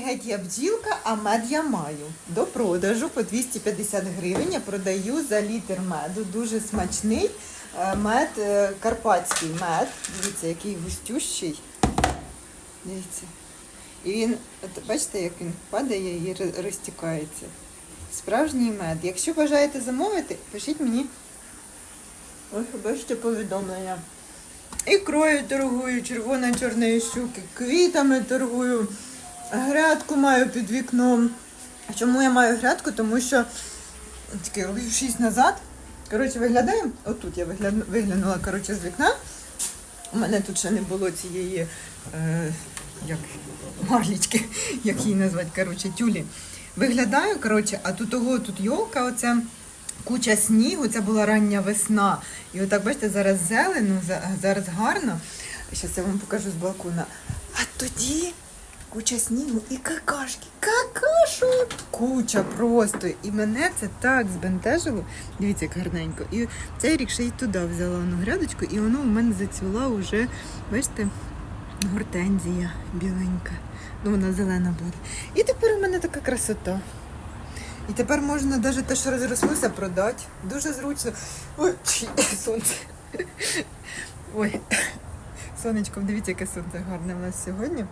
Геть я бджілка, а мед я маю. До продажу по 250 гривень я продаю за літр меду. Дуже смачний е, мед, е, карпатський мед. Дивіться, який густющий. Дивіться. І він, от бачите, як він падає і розтікається. Справжній мед. Якщо бажаєте замовити, пишіть мені. Ось бачите повідомлення. Ікрою торгую, червоно-чорної щуки, квітами торгую, грядку маю під вікном. Чому я маю грядку? Тому що тільки років 6 назад. Коротше, виглядає, отут я вигля- виглянула коротше, з вікна. У мене тут ще не було цієї е, як, марлічки, як її назвати, коротше, тюлі. Виглядаю, коротше, а тут того, тут йолка, оце куча снігу, це була рання весна. І отак, бачите, зараз зелено, зараз гарно. Зараз я вам покажу з балкона. А тоді куча снігу і какашки. Какашок! Куча просто. І мене це так збентежило. Дивіться, як гарненько. І цей рік ще й туди взяла одну грядочку, і воно у мене зацвіла вже, бачите, гортензія біленька. Ну, вона зелена буде. І тепер у мене така красота. І тепер можна навіть те, що розрослося, продати. Дуже зручно. Ой, сонце. Ой, сонечко, дивіться, яке сонце гарне у нас сьогодні.